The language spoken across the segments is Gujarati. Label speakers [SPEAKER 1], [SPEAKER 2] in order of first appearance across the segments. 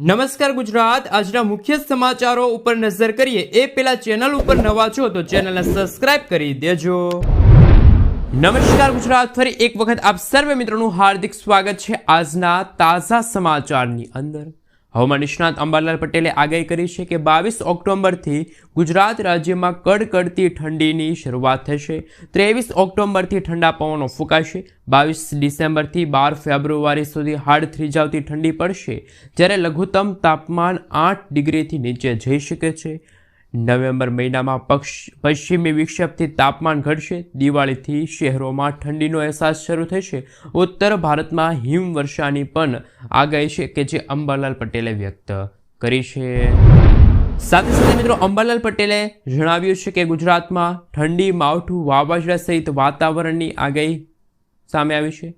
[SPEAKER 1] નમસ્કાર ગુજરાત. આજના મુખ્ય સમાચારો ઉપર નજર કરીએ. એ પેલા ચેનલ ઉપર નવા છો તો ચેનલને સબસ્ક્રાઇબ કરી દેજો. નમસ્કાર ગુજરાત. ફરી એક વખત આપ સર્વે મિત્રોનું હાર્દિક સ્વાગત છે આજના તાજા સમાચારની અંદર. હવામાન નિષ્ણાત અંબાલાલ પટેલે આગાહી કરી છે કે બાવીસ ઓક્ટોબરથી ગુજરાત રાજ્યમાં કડકડતી ઠંડીની શરૂઆત થશે. ત્રેવીસ ઓક્ટોબરથી ઠંડા પવનો ફૂંકાશે. બાવીસ ડિસેમ્બરથી બાર ફેબ્રુઆરી સુધી હાડ થ્રીજાવતી ઠંડી પડશે, જ્યારે લઘુત્તમ તાપમાન આઠ ડિગ્રીથી નીચે જઈ શકે છે. નવેમ્બર મહિનામાં પશ્ચિમી વિક્ષેપથી તાપમાન ઘટશે. દિવાળીથી શહેરોમાં ઠંડીનો અહેસાસ શરૂ થશે. ઉત્તર ભારતમાં હિમવર્ષાની પણ આગાહી છે કે જે અંબાલાલ પટેલે વ્યક્ત કરી છે. સાથે સાથે મિત્રો, અંબાલાલ પટેલે જણાવ્યું છે કે ગુજરાતમાં ઠંડી, માવઠું, વાવાઝોડા સહિત વાતાવરણની આગાહી સામે આવી છે.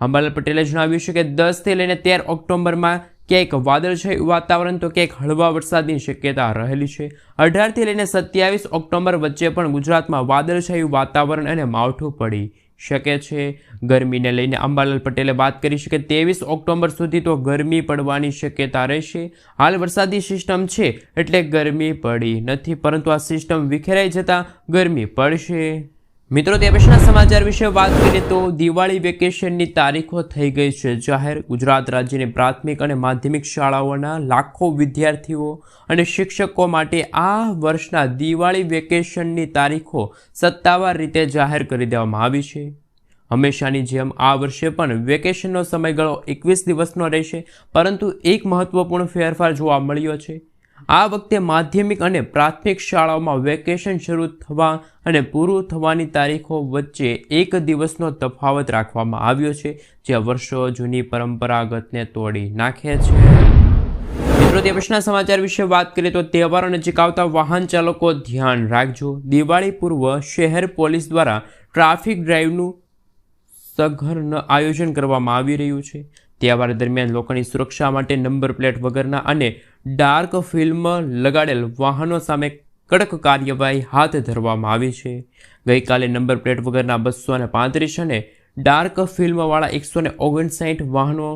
[SPEAKER 1] અંબાલાલ પટેલે જણાવ્યું છે કે દસથી લઈને તેર ઓક્ટોબરમાં ક્યાંક વાદળછાયું વાતાવરણ તો ક્યાંક હળવા વરસાદની શક્યતા રહેલી છે. અઢારથી લઈને સત્યાવીસ ઓક્ટોબર વચ્ચે પણ ગુજરાતમાં વાદળછાયું વાતાવરણ અને માવઠું પડી શકે છે. ગરમીને લઈને અંબાલાલ પટેલે વાત કરી છે કે ત્રેવીસ ઓક્ટોબર સુધી તો ગરમી પડવાની શક્યતા રહેશે. હાલ વરસાદી સિસ્ટમ છે એટલે ગરમી પડી નથી, પરંતુ આ સિસ્ટમ વિખેરાઈ જતાં ગરમી પડશે. મિત્રો પછીના સમાચાર વિશે વાત કરીએ તો દિવાળી વેકેશનની તારીખો થઈ ગઈ છે. જાહેર ગુજરાત રાજ્યની પ્રાથમિક અને માધ્યમિક શાળાઓના લાખો વિદ્યાર્થીઓ અને શિક્ષકો માટે આ વર્ષના દિવાળી વેકેશનની તારીખો સત્તાવાર રીતે જાહેર કરી દેવામાં આવી છે. હંમેશાની જેમ આ વર્ષે પણ વેકેશનનો સમયગાળો એકવીસ દિવસનો રહેશે, પરંતુ એક મહત્વપૂર્ણ ફેરફાર જોવા મળ્યો છે. આ વખતે માધ્યમિક અને પ્રાથમિક શાળાઓમાં વેકેશન શરૂ થવા અને પૂરું થવાની તારીખો વચ્ચે એક દિવસનો તફાવત રાખવામાં આવ્યો છે, જે વર્ષો જૂની પરંપરાગતને તોડી નાખે છે. મિત્રો તે સમાચાર વિશે વાત કરીએ તો તહેવારો નજીક આવતા વાહન ચાલકો ધ્યાન રાખજો. દિવાળી પૂર્વ શહેર પોલીસ દ્વારા ટ્રાફિક ડ્રાઈવનું સઘન આયોજન કરવામાં આવી રહ્યું છે. તહેવાર દરમિયાન લોકોની સુરક્ષા માટે નંબર પ્લેટ વગરના અને ડાર્ક ફિલ્મ લગાડેલ વાહનો સામે કડક કાર્યવાહી હાથ ધરવામાં આવી છે. ગઈકાલે નંબર પ્લેટ વગરના બસો અને પાંત્રીસ અને ડાર્ક ફિલ્મવાળા એકસો ને ઓગણસાઠ વાહનો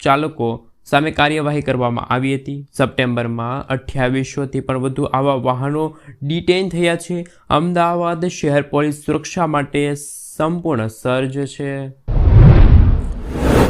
[SPEAKER 1] ચાલકો સામે કાર્યવાહી કરવામાં આવી હતી. સપ્ટેમ્બરમાં અઠ્યાવીસોથી પણ વધુ આવા વાહનો ડિટેન થયા છે. અમદાવાદ શહેર પોલીસ સુરક્ષા માટે સંપૂર્ણ સર્જ છે.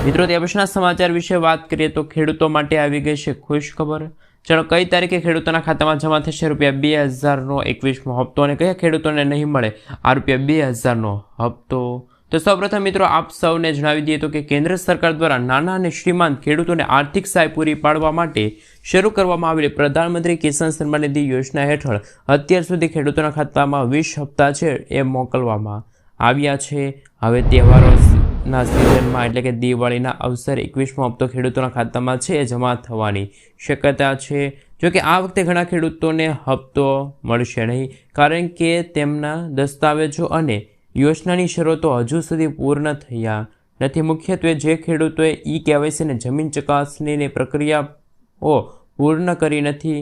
[SPEAKER 1] મિત્રો, તે પછીના સમાચાર વિશે વાત કરીએ તો ખેડૂતો માટે આવી ગઈ છે ખુશ ખબર. ચાલો, કઈ તારીખે ખેડૂતોના ખાતામાં જમા થશે? રૂપિયા બે હજારનો એકવીસમો હપ્તો અને કયા ખેડૂતોને નહીં મળે? આ રૂપિયા બે હજારનો હપ્તો. તો સૌપ્રથમ મિત્રો, આપ સૌને જણાવી દઈએ તો કે કેન્દ્ર સરકાર દ્વારા નાના અને શ્રીમાંત ખેડૂતોને આર્થિક સહાય પૂરી પાડવા માટે શરૂ કરવામાં આવેલી પ્રધાનમંત્રી કિસાન સન્માન નિધિ યોજના હેઠળ અત્યાર સુધી ખેડૂતોના ખાતામાં વીસ હપ્તા છે, એ મોકલવામાં આવ્યા છે. હવે તહેવારોના સિઝનમાં, એટલે કે દિવાળીના અવસર, એકવીસમો હપ્તો ખેડૂતોના ખાતામાં છે જમા થવાની શક્યતા છે. જોકે આ વખતે ઘણા ખેડૂતોને હપ્તો મળશે નહીં, કારણ કે તેમના દસ્તાવેજો અને યોજનાની શરતો હજુ સુધી પૂર્ણ થયા નથી. મુખ્યત્વે જે ખેડૂતોએ ઈ કેવાયસી અને જમીન ચકાસણીની પ્રક્રિયાઓ પૂર્ણ કરી નથી,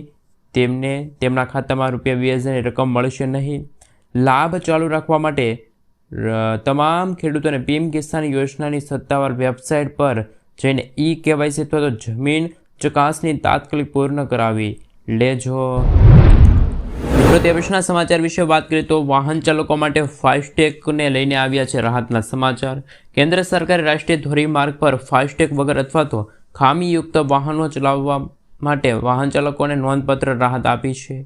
[SPEAKER 1] તેમને તેમના ખાતામાં રૂપિયા વીસ હજારની રકમ મળશે નહીં. લાભ ચાલુ રાખવા માટે તમામ ખેડૂતોને પીએમ કિસાન યોજનાની સત્તાવાર વેબસાઇટ પર જઈને ઈ કેવાયસી અથવા તો જમીન ચકાસણી તાત્કાલિક પૂર્ણ કરાવી લેજો. તે પછીના સમાચાર વિશે વાત કરીએ તો વાહન ચાલકો માટે ફાસ્ટેગને લઈને આવ્યા છે રાહતના સમાચાર. કેન્દ્ર સરકારે રાષ્ટ્રીય ધોરીમાર્ગ પર ફાસ્ટેગ વગર અથવા તો ખામીયુક્ત વાહનો ચલાવવા માટે વાહન ચાલકોને નોંધપત્ર રાહત આપી છે.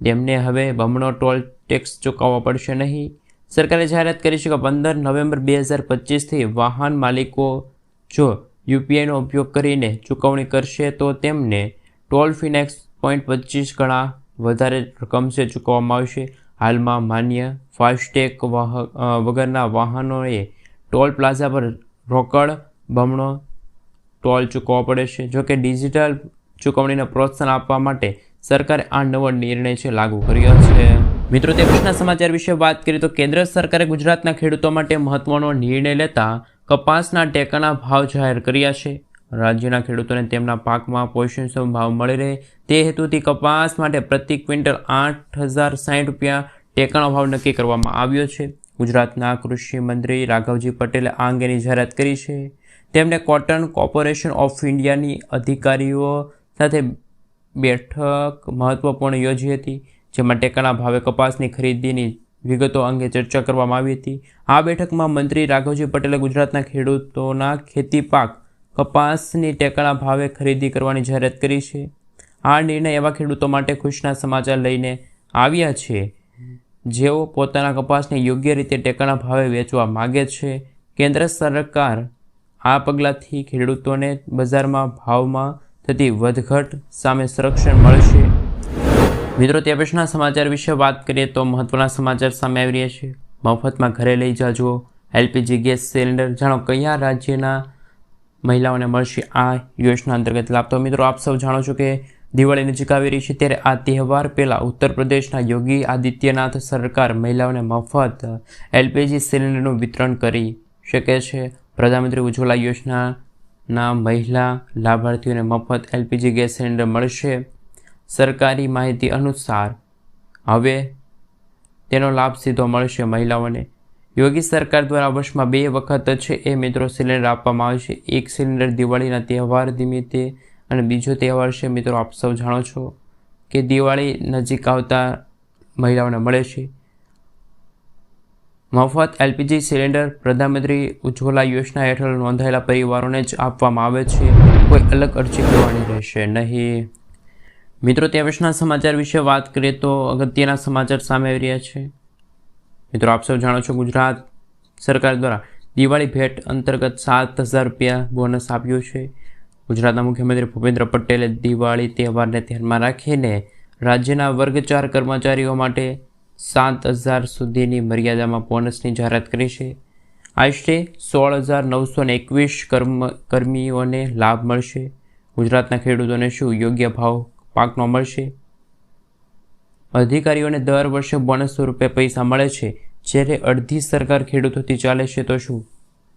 [SPEAKER 1] તેમને હવે બમણો ટોલ ટેક્સ ચૂકવવો પડશે નહીં. સરકારે જાહેરાત કરી છે કે પંદર નવેમ્બર બે હજાર પચીસથી વાહન માલિકો જો યુપીઆઈનો ઉપયોગ કરીને ચૂકવણી કરશે તો તેમને ટોલ ફીના એક પોઈન્ટ પચીસ ગણા વધારે રકમ છે ચૂકવવામાં આવશે. હાલમાં માન્ય ફાસ્ટેગ વગરના વાહનોએ ટોલ પ્લાઝા પર રોકડ બમણો ટોલ ચૂકવવો પડે છે. જોકે ડિજિટલ ચૂકવણીને પ્રોત્સાહન આપવા માટે સરકારે આ નવો નિર્ણય છે લાગુ કર્યો છે. મિત્રો, તે સમાચાર વિશે વાત કરીએ તો કેન્દ્ર સરકારે ગુજરાતના ખેડૂતો માટે મહત્વનો નિર્ણય લેતા કપાસના ટેકાના ભાવ જાહેર કર્યા છે. રાજ્યના ખેડૂતોને તેમના પાકમાં પોષણક્ષમ ભાવ મળી રહે તે હેતુથી કપાસ માટે પ્રતિ ક્વિન્ટલ આઠ હજાર સાઠ રૂપિયા ટેકાનો ભાવ નક્કી કરવામાં આવ્યો છે. ગુજરાતના કૃષિ મંત્રી રાઘવજી પટેલે આ અંગેની જાહેરાત કરી છે. તેમણે કોટન કોર્પોરેશન ઓફ ઇન્ડિયાની અધિકારીઓ સાથે બેઠક મહત્વપૂર્ણ યોજી હતી. જેમાં ટેકાના ભાવે કપાસની ખરીદીની વિગતો અંગે ચર્ચા કરવામાં આવી હતી. આ બેઠકમાં મંત્રી રાઘવજી પટેલે ગુજરાતના ખેડૂતોના ખેતી પાક, કપાસની ટેકાના ભાવે ખરીદી કરવાની જાહેરાત કરી છે. આ નિર્ણય એવા ખેડૂતો માટે ખુશના સમાચાર લઈને આવ્યા છે, જેઓ પોતાના કપાસને યોગ્ય રીતે ટેકાના ભાવે વેચવા માગે છે. કેન્દ્ર સરકાર આ પગલાંથી ખેડૂતોને બજારમાં ભાવમાં થતી વધઘટ સામે સંરક્ષણ મળશે. મિત્રો, તે પછીના સમાચાર વિશે વાત કરીએ તો મહત્વના સમાચાર સામે આવી રહ્યા છે. મફતમાં ઘરે લઈ જાજો. LPG gas cylinder. જાણો કયા રાજ્યના મહિલાઓને મળશે આ યોજના અંતર્ગત લાભ? તો મિત્રો, આપ સૌ જાણો છો કે દિવાળી નજીક આવી રહી છે, ત્યારે આ તહેવાર પહેલાં ઉત્તર પ્રદેશના યોગી આદિત્યનાથ સરકાર મહિલાઓને મફત એલપીજી સિલિન્ડરનું વિતરણ કરી શકે છે. પ્રધાનમંત્રી ઉજ્જવલા યોજનાના મહિલા લાભાર્થીઓને મફત એલપીજી ગેસ સિલિન્ડર મળશે. સરકારી માહિતી અનુસાર હવે તેનો લાભ સીધો મળશે મહિલાઓને. યોગી સરકાર દ્વારા વર્ષમાં બે વખત છે એ મિત્રો સિલિન્ડર આપવામાં આવે છે. એક સિલિન્ડર દિવાળીના તહેવાર નિમિત્તે અને બીજો તહેવાર છે, મિત્રો આપ સૌ જાણો છો કે દિવાળી નજીક આવતા મહિલાઓને મળે છે. મફત એલપીજી સિલિન્ડર પ્રધાનમંત્રી ઉજ્જવલા યોજના હેઠળ નોંધાયેલા પરિવારોને જ આપવામાં આવે છે. કોઈ અલગ અરજી કરવાની રહેશે નહીં. મિત્રો વિશના સમાચાર વિશે વાત કરીએ તો અગત્યના સમાચાર સામે આવી રહ્યા છે. મિત્રો, આપ સૌ જાણો છો ગુજરાત સરકાર દ્વારા દિવાળી ભેટ અંતર્ગત સાત હજાર રૂપિયા બોનસ આપ્યું છે. ગુજરાતના મુખ્યમંત્રી ભૂપેન્દ્ર પટેલે દિવાળી તહેવારને ધ્યાનમાં રાખીને રાજ્યના વર્ગ ચાર કર્મચારીઓ માટે સાત હજાર સુધીની મર્યાદામાં બોનસની જાહેરાત કરી છે. આશરે સોળ હજાર નવસો ને એકવીસ કર્મ, કર્મીઓને લાભ મળશે. ગુજરાતના ખેડૂતોને શું યોગ્ય ભાવ પાકનો મળશે અધિકારીઓને દર વર્ષે બોનસ સ્વરૂપે પૈસા મળે છે. જ્યારે અડધી સરકાર ખેડૂતોથી ચાલે છે તો શું?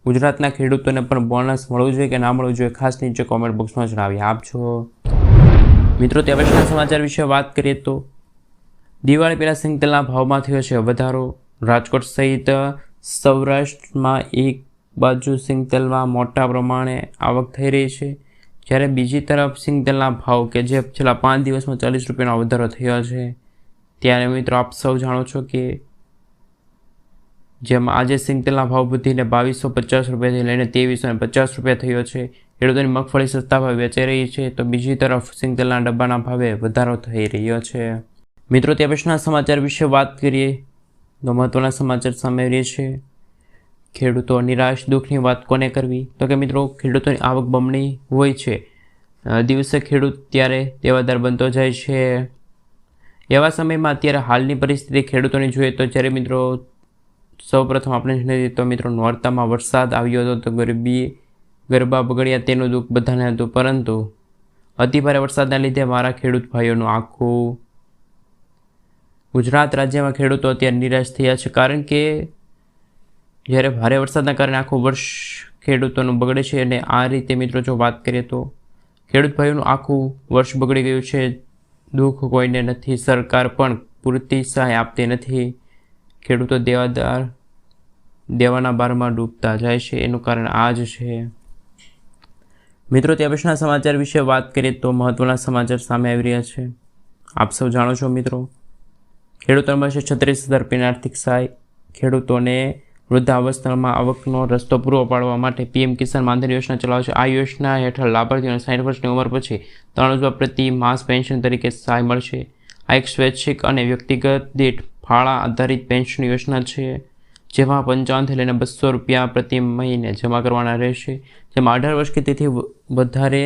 [SPEAKER 1] ગુજરાતના ખેડૂતોને પણ બોનસ મળવું જોઈએ કે ના મળવું જોઈએ? ખાસ નીચે કોમેન્ટ બોક્સમાં જણાવી આપજો. મિત્રો, તે પછીના સમાચાર વિશે વાત કરીએ તો દિવાળી પહેલાં સિંગતેલના ભાવમાં થયો છે વધારો. રાજકોટ સહિત સૌરાષ્ટ્રમાં એક બાજુ સિંગતેલમાં મોટા પ્રમાણે આવક થઈ રહી છે. જ્યારે બીજી તરફ સિંગતેલના ભાવ કે જે છેલ્લા પાંચ દિવસમાં ચાલીસ રૂપિયાનો વધારો થયો છે, ત્યારે મિત્રો આપ સૌ જાણો છો કે જેમાં આજે સિંગતેલના ભાવ વધીને બાવીસો પચાસ રૂપિયાથી લઈને ત્રેવીસો ને પચાસ રૂપિયા થયો છે, ખેડૂતોની મગફળી સસ્તા ભાવે વેચાઈ રહી છે, તો બીજી તરફ સિંગતેલના ડબ્બાના ભાવે વધારો થઈ રહ્યો છે. મિત્રો, તે પછીના સમાચાર વિશે વાત કરીએ, તો મહત્વના સમાચાર સામે રહે છે ખેડૂતો નિરાશ, દુઃખની વાત કોને કરવી? તો કે મિત્રો, ખેડૂતોની આવક બમણી હોય છે. દિવસે ખેડૂત ત્યારે દેવાદાર બનતો જાય છે. એવા સમયમાં અત્યારે હાલની પરિસ્થિતિ ખેડૂતોની જોઈએ તો જ્યારે મિત્રો સૌપ્રથમ આપણે જાણીએ તો મિત્રો નોરતામાં વરસાદ આવ્યો હતો તો ગરબી, ગરબા બગડ્યા તેનું દુઃખ બધાને હતું. પરંતુ અતિભારે વરસાદના લીધે મારા ખેડૂત ભાઈઓનું આખું ગુજરાત રાજ્યમાં ખેડૂતો અત્યારે નિરાશ થયા છે. કારણ કે જ્યારે ભારે વરસાદના કારણે આખું વર્ષ ખેડૂતોનું બગડે છે અને આ રીતે મિત્રો જો વાત કરીએ તો ખેડૂત ભાઈઓનું આખું વર્ષ બગડી ગયું છે. દુઃખ કોઈને નથી, સરકાર પણ પૂરતી સહાય આપતી નથી. ખેડૂતો દેવાદાર, દેવાના બારમાં ડૂબતા જાય છે, એનું કારણ આ જ છે. મિત્રો ત્યાં પછીના સમાચાર વિશે વાત કરીએ તો મહત્ત્વના સમાચાર સામે આવી રહ્યા છે. આપ સૌ જાણો છો મિત્રો ખેડૂતો મળશે છત્રીસ હજાર રૂપિયાની આર્થિક સહાય, ખેડૂતોને વૃદ્ધાવસ્થામાં આવકનો રસ્તો પૂરો પાડવા માટે પીએમ કિસાન માનધન યોજના ચલાવશે. આ યોજના હેઠળ લાભાર્થીઓને સાઠ વર્ષની ઉંમર પછી ત્રણ હજાર પ્રતિ માસ પેન્શન તરીકે સહાય મળશે. આ એક સ્વૈચ્છિક અને વ્યક્તિગત દીઠ ફાળા આધારિત પેન્શન યોજના છે, જેમાં પંચાવનથી લઈને બસો રૂપિયા પ્રતિ મહિને જમા કરવાના રહેશે. જેમાં અઢાર વર્ષ કે તેથી વધારે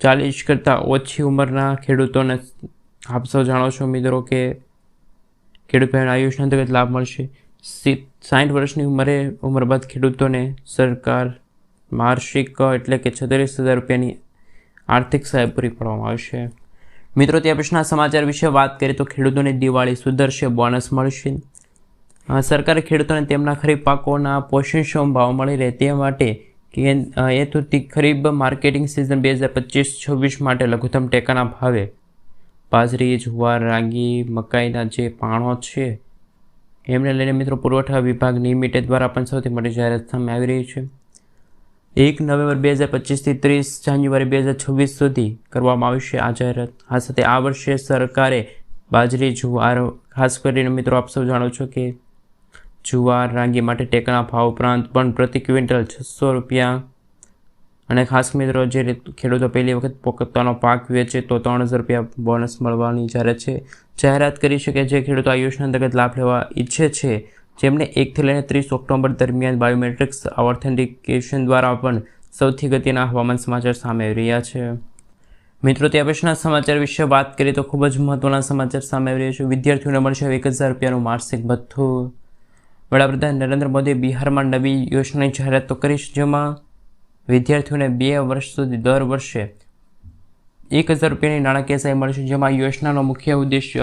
[SPEAKER 1] ચાલીસ કરતાં ઓછી ઉંમરના ખેડૂતોને આપ સૌ જાણો છો મિત્રો કે ખેડૂત ભાઈઓને આ યોજના અંતર્ગત લાભ મળશે. સાઠ વર્ષની ઉંમરે ઉંમર બાદ ખેડૂતોને સરકાર વાર્ષિક એટલે કે છત્રીસ હજાર રૂપિયાની આર્થિક સહાય પૂરી પાડવામાં આવશે મિત્રો ત્યાં પછીના સમાચાર વિશે વાત કરીએ તો ખેડૂતોને દિવાળી સુધરશે બોનસ મળશે. સરકારે ખેડૂતોને તેમના ખરીફ પાકોના પોષણક્ષમ ભાવ મળી રહે તે માટે હેતુથી ખરીફ માર્કેટિંગ સિઝન બે હજાર પચીસ છવ્વીસ માટે લઘુત્તમ ટેકાના ભાવે બાજરી, જુવાર, રાગી, મકાઈના જે પાણો છે એમને લઈને મિત્રો પુરવઠા વિભાગ લિમિટેડ દ્વારા પણ સૌથી મોટી જાહેરાત સામે આવી રહી છે. એક નવેમ્બર બે હજાર પચીસથી ત્રીસ જાન્યુઆરી બે હજાર છવ્વીસ સુધી કરવામાં આવશે આ જાહેરાત. આ સાથે આ વર્ષે સરકારે બાજરી, જુવાર, ખાસ કરીને મિત્રો આપ સૌ જાણો છો કે જુવાર, રાંગી માટે ટેકાના ભાવ ઉપરાંત પણ પ્રતિ ક્વિન્ટલ છસો રૂપિયા અને ખાસ મિત્રો, જે ખેડૂતો પહેલી વખત પોતાનો પાક વેચે તો ત્રણ હજાર રૂપિયા બોનસ મળવાની જ્યારે છે, જાહેરાત કરી શકે જે ખેડૂતો આ યોજના અંતર્ગત લાભ લેવા ઈચ્છે છે. જેમણે એકથી લઈને ત્રીસ ઓક્ટોબર દરમિયાન બાયોમેટ્રિક્સ ઓથેન્ટિકેશન દ્વારા પણ સૌથી ગતિના હવામાન સમાચાર સામે આવી રહ્યા છે. મિત્રો ત્યાં પછીના સમાચાર વિશે વાત કરીએ તો ખૂબ જ મહત્વના સમાચાર સામે આવી રહ્યા છે. વિદ્યાર્થીઓને મળશે એક હજાર રૂપિયાનું માસિક ભથ્થું. વડાપ્રધાન નરેન્દ્ર મોદીએ બિહારમાં નવી યોજનાની જાહેરાત તો કરી છે, જેમાં વિદ્યાર્થીઓને બે વર્ષ સુધી દર વર્ષે એક હજાર રૂપિયાની નાણાકીય સહાય મળશે જેમાં યોજનાનો મુખ્ય ઉદ્દેશ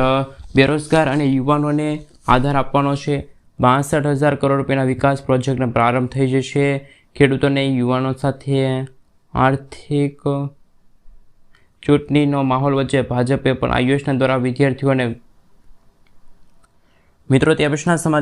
[SPEAKER 1] બેરોજગાર અને યુવાનોને આધાર આપવાનો છે. બાસઠ હજાર કરોડ રૂપિયાના વિકાસ પ્રોજેક્ટનો પ્રારંભ થઈ જશે. ખેડૂતોને યુવાનો સાથે આર્થિક ચૂંટણીનો માહોલ વચ્ચે ભાજપે પણ આ યોજના દ્વારા વિદ્યાર્થીઓને મિત્રો ત્યાં પ્રશ્ન સમાચાર